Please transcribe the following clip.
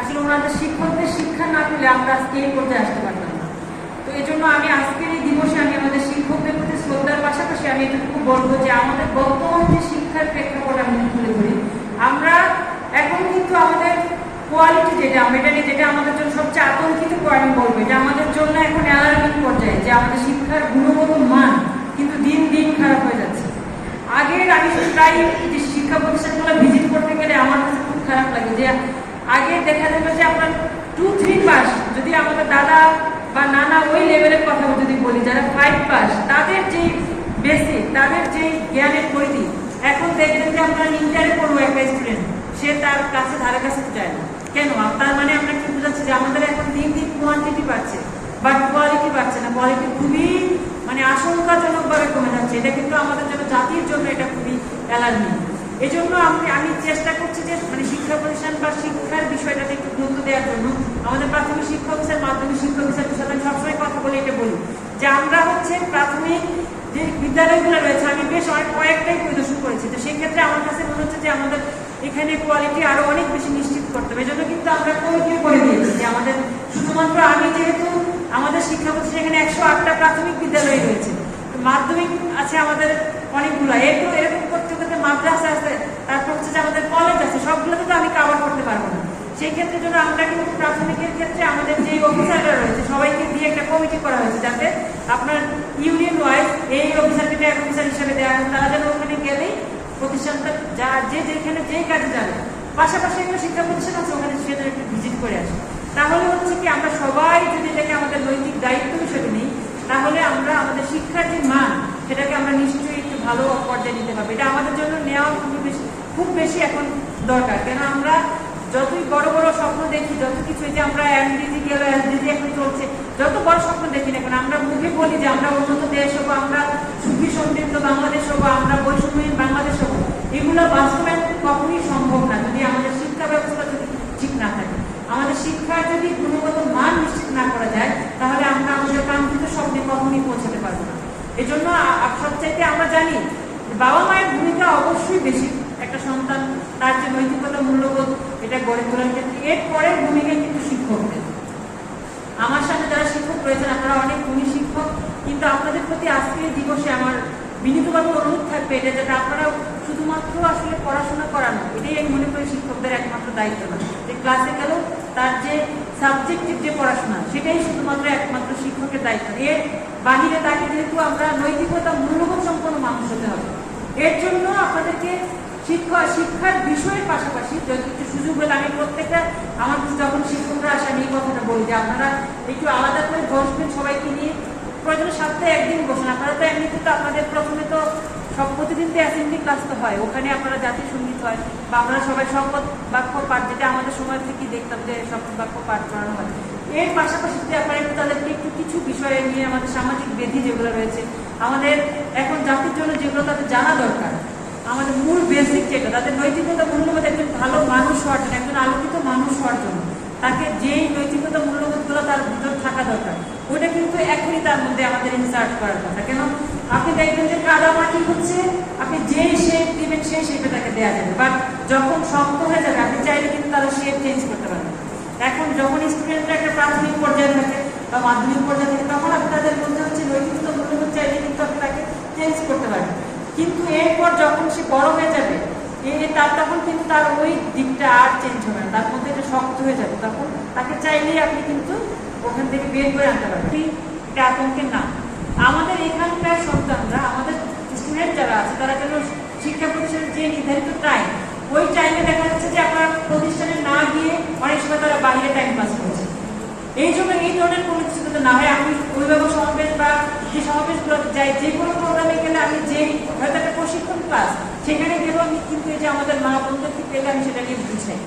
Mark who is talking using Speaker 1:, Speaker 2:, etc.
Speaker 1: আসলে ওনাদের শিক্ষকদের শিক্ষা না পেলে আমরা আজকে এই পর্যায়ে আসতে পারতাম না। তো এই জন্য আমি আজকের এই দিবসে আমি আমাদের শিক্ষকদের প্রতি শ্রদ্ধার পাশাপাশি আমি এটুকু বলব যে আমাদের বর্তমান যে শিক্ষার প্রেক্ষাপট আমি তুলে ধরি, আমরা এখন কিন্তু আমাদের কোয়ালিটি যেটা আমরা এটা নিয়ে যেটা আমাদের জন্য সবচেয়ে আতঙ্কিত আমি বলব, এটা আমাদের জন্য এখন অ্যালার্মিং পর্যায়ে যে আমাদের শিক্ষার গুণগত মান কিন্তু দিন দিন খারাপ হয়ে যাচ্ছে। আগের আমি প্রায় যে শিক্ষা প্রতিষ্ঠানগুলো ভিজিট করতে গেলে আমার কাছে খুব খারাপ লাগে যে আগে দেখা যাবে যে আপনার টু থ্রি পাস যদি আমাদের দাদা বা নানা ওই লেভেলের কথা যদি বলি, যারা ফাইভ পাস তাদের যে বেসিক তাদের যে জ্ঞানের পরিধি, এখন দেখবেন যে আমরা ইন্টারে পড়ব একটা স্টুডেন্ট সে তার কাছে ধারে কাছে যায় না। কেন? তার মানে আমরা কি বুঝাচ্ছি যে আমাদের এখন দিন দিন কোয়ান্টিটি বাড়ছে বাট কোয়ালিটি বাড়ছে না। কোয়ালিটি খুবই মানে আশঙ্কাজনকভাবে কমে যাচ্ছে। এটা কিন্তু আমাদের জন্য জাতির জন্য এটা খুবই অ্যালার্মিং এই জন্য আমি আমি চেষ্টা করছি যে মানে শিক্ষা প্রতিষ্ঠান বা শিক্ষার বিষয়টাতে একটু গুরুত্ব দেওয়ার জন্য আমাদের প্রাথমিক শিক্ষা অফিসার মাধ্যমিক শিক্ষা অফিসারের সাথে সবসময় কথা বলে, এটা বলি। যে আমরা হচ্ছে প্রাথমিক যে বিদ্যালয়গুলো রয়েছে, আমি বেশ অনেক কয়েকটাই পরিদর্শন করেছি। তো সেই ক্ষেত্রে আমার কাছে মনে হচ্ছে যে আমাদের এখানে কোয়ালিটি আরও অনেক বেশি নিশ্চিত করতে হবে। এজন্য কিন্তু আমরা কমিটি করে দিয়েছি যে আমাদের শুধুমাত্র আমি যেহেতু আমাদের শিক্ষা প্রতিষ্ঠান এখানে একশো আটটা প্রাথমিক বিদ্যালয় রয়েছে মাধ্যমিক আছে আমাদের অনেকগুলো এরকম এরকম করতে করতে মাদ্রাসা আছে তারপর হচ্ছে যে আমাদের কলেজ আছে সবগুলোতে তো আমি কাভার করতে পারব না সেই ক্ষেত্রে জন্য আমরা কিন্তু প্রাথমিকের ক্ষেত্রে আমাদের যে অফিসাররা রয়েছে, সবাইকে দিয়ে একটা কমিটি করা হয়েছে যাতে আপনার ইউনিয়ন ওয়াইজ এই অফিসারকে ট্যাগ অফিসার হিসেবে দেওয়া হয়। তারা যেন ওখানে গেলেই প্রতিষ্ঠানটা যা যে যেখানে যেই কাজে যাবে। পাশাপাশি একটা শিক্ষা প্রতিষ্ঠান আছে, ওখানে সেটা একটু ভিজিট করে আসে। তাহলে হচ্ছে কি, আমরা সবাই যদি এটাকে আমাদের নৈতিক দায়িত্ব হিসেবে নিই, তাহলে আমরা আমাদের শিক্ষার যে মান, সেটাকে আমরা নিশ্চয়ই একটু ভালো পর্যায়ে নিতে পারব। এটা আমাদের জন্য নেওয়া খুবই বেশি খুব বেশি এখন দরকার। কেন আমরা যতই বড় বড় স্বপ্ন দেখি যত কিছু যে আমরা এনডিজি গেল এলডিজি এখন চলছে, যত বড় স্বপ্ন দেখি না কেন, আমরা মুখে বলি যে আমরা উন্নত দেশ হব, আমরা সুখী সমৃদ্ধ বাংলাদেশ হব, আমরা বৈষম্যহীন বাংলাদেশ হব। এগুলো বাস্তবায়ন কখনই সম্ভব না যদি আমাদের শিক্ষা ব্যবস্থা যদি ঠিক না থাকে। আমাদের শিক্ষার যদি গুণগত মান নিশ্চিত না করা যায়, তাহলে আমরা আমাদের কাঙ্ক্ষিত স্বপ্নে কখনই পৌঁছাতে পারব না। এজন্য সবচাইতে আমরা জানি বাবা মায়ের ভূমিকা অবশ্যই বেশি। একটা সন্তান, তার যে নৈতিকতা মূল্যবোধ, এটা গড়ে তোলার ক্ষেত্রে এর পরের ভূমিকা কিন্তু শিক্ষকদের। আমার সাথে যারা শিক্ষক রয়েছেন, আপনারা অনেক গুণী শিক্ষক, কিন্তু আপনাদের প্রতি আজকের দিবসে আমার বিনীতভাবে অনুরোধ থাকবে এটা যেটা আপনারা শুধুমাত্র আসলে পড়াশোনা করানো, এটাই আমি মনে করি শিক্ষকদের একমাত্র দায়িত্ব না। যে ক্লাসে গেল, তার যে সাবজেক্টিভ যে পড়াশোনা, সেটাই শুধুমাত্র একমাত্র শিক্ষকের দায়িত্ব। এর বাহিরে তাকে যেহেতু আমরা নৈতিকতা মূল্যবোধ সম্পন্ন মানুষ হতে হবে, এর জন্য আপনাদেরকে শিক্ষা, শিক্ষার বিষয়ের পাশাপাশি যদি একটু সুযোগ হলে আমি প্রত্যেকটা, আমার যখন শিক্ষকরা আসে, আমি এই কথাটা বলি যে আপনারা একটু আলাদা করে বসবেন সবাইকে নিয়ে। প্রয়োজনে সপ্তাহে একদিন বসেন। আপনারা তো এমনিতে তো আপনাদের প্রথমে তো সব প্রতিদিন তো অ্যাসেম্বলি ক্লাস তো হয়। ওখানে আপনারা জাতীয় সংগীত হয় বা আমরা সবাই শপথ বাক্য পাঠ, যেটা আমাদের সময় থেকে দেখতাম যে শপথ বাক্য পাঠ করানো হয়। এর পাশাপাশি যদি আপনারা একটু তাদেরকে একটু কিছু বিষয়ে নিয়ে আমাদের সামাজিক বেধি যেগুলো রয়েছে, আমাদের এখন জাতির জন্য যেগুলো তাদের জানা দরকার আমাদের মূল বেসিক যেটা, তাদের নৈতিকতা মূল্যবোধ একজন ভালো মানুষ হওয়ার জন্য, একজন আলোকিত মানুষ হওয়ার জন্য। তাকে যেই নৈতিকতা মূল্যবোধগুলো তার ভিতর থাকা দরকার ওইটা কিন্তু এখনই তার মধ্যে আমাদের ইনসার্ট করার কথা। কেন? আপনি দেখবেন যে কাদা মাটি হচ্ছে, আপনি যেই শেপ দিবেন, সেই শেপে তাকে দেওয়া যাবে। বাট যখন শক্ত হয়ে যাবে, আপনি চাইলে কিন্তু তাদের শেপ চেঞ্জ করতে পারবেন। এখন যখন স্টুডেন্টরা একটা প্রাথমিক পর্যায়ে থাকে বা মাধ্যমিক পর্যায়ে থাকে, তখন আপনি তাদের মধ্যে হচ্ছে নৈতিকতা মূল্যবোধ চাইলে কিন্তু আপনি তাকে চেঞ্জ করতে পারবেন। কিন্তু এরপর যখন সে বড় হয়ে যাবে তার তখন কিন্তু তার ওই দিকটা আর চেঞ্জ হবে না। তার মধ্যে এটা শক্ত হয়ে যাবে। তখন তাকে চাইলেই আপনি কিন্তু ওখান থেকে বের করে আনতে পারবেন। এটা আতঙ্কের না। আমাদের এখানকার সন্তানরা, আমাদের স্টুডেন্ট যারা আছে, তারা যেন শিক্ষা প্রতিষ্ঠানের যে নির্ধারিত টাইম ওই টাইমে দেখা যাচ্ছে যে আপনার প্রতিষ্ঠানে না গিয়ে অনেক সময় তারা বাইরে টাইম পাস করছে। এই জন্য এই ধরনের কোনো কিছু না হয়। আমি অভিভাবক সমাবেশ বা যে সমাবেশগুলো যাই যে কোনো প্রোগ্রামে গেলে আমি যে হয়তো একটা প্রশিক্ষণ ক্লাস সেখানে গেলেও আমি কিন্তু এই যে আমাদের মা বন্ধুকে পেলাম সেটা নিয়ে বুঝাই